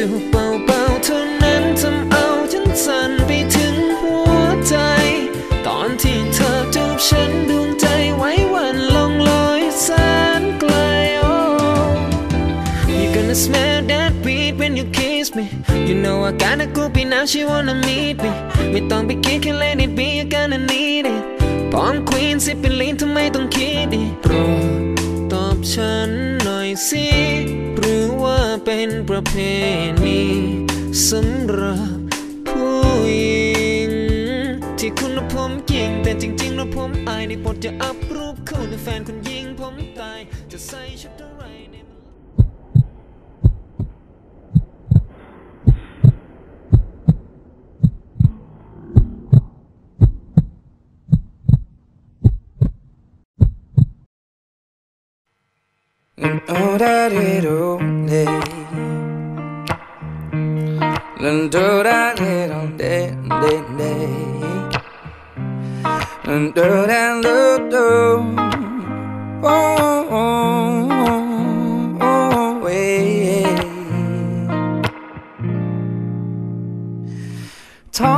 จูบเบาๆเท่านั้นทำเอาฉันสั่นไปถึงหัวใจ ตอนที่เธอจูบฉันดวงใจไว้วันลองลอยแสนไกล oh You gonna smell that beat when you kiss me You know I gotta go be now she wanna meet me ไม่ต้องไปคิดแค่ let it be you gonna need it พร้อม queen สิเป็นลีนทำไมต้องคิดอีกโปรด อบฉันหน่อยสิ หรือว่าเป็นประเพณีสำหรับผู้หญิง ที่คุณและผมยิง แต่จริงๆแล้วผมอายในบทจะอัพรูปคุณแฟนคุณยิงผมตาย จะใส่ชุด You know that it only Lan do da it on day day day Lan do da do do Oh, oh, oh.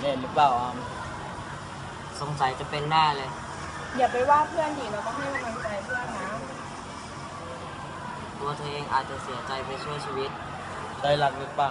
เป็นเล่นหรือเปล่าออมสงสัยจะเป็นแน่เลย อย่าไปว่าเพื่อนดิเราต้องให้กำลังใจเพื่อนนะตัวเธอเองอาจจะเสียใจไปช่วยชีวิต ได้รักหรือเปล่า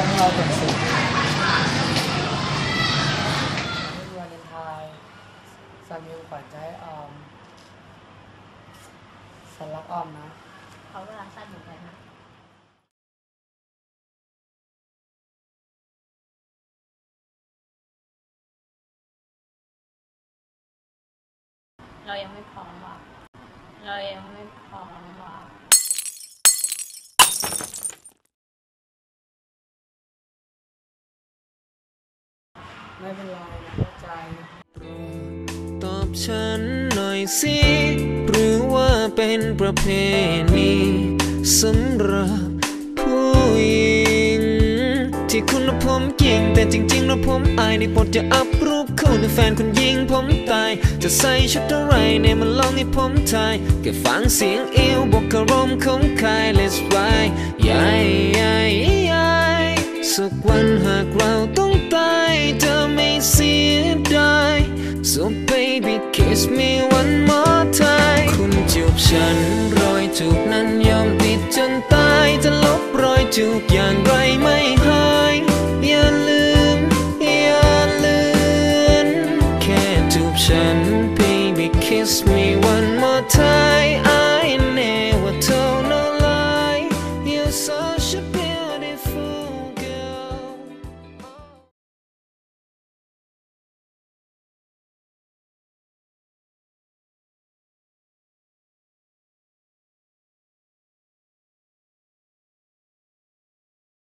เป็นแบบเราแบบสุดวาเลนไทน์สามีขวัญใจให้ออมฉันรักออมนะ เขาก็รักสั้นเหมือนกันนะเรายังไม่พร้อมว่ะเรายังไม่พร้อมว่ะ ไม่เป็นไรนะเข้าใจ ตอบฉันหน่อยสิ หรือว่าเป็นประเพณีสำหรับผู้หญิง ที่คุณและผมเก่งแต่จริงๆแล้วผมอายในบทจะอัพรูปคู่ในแฟนคุณยิงผมตาย จะใส่ชุดอะไรในมันลองให้ผมทายแค่ฟังเสียงเอวบอกอารมณ์ของใคร Let's ride ยายยายยายสักวันหากเราต้อง เสียดาย So baby kiss me one more time คุณจูบฉันรอยจูบนั้นยอมติดจนตายจะลบรอยจูบอย่างไรไม่หายอย่าลืมอย่าลือนแค่จูบฉัน baby kiss me one more time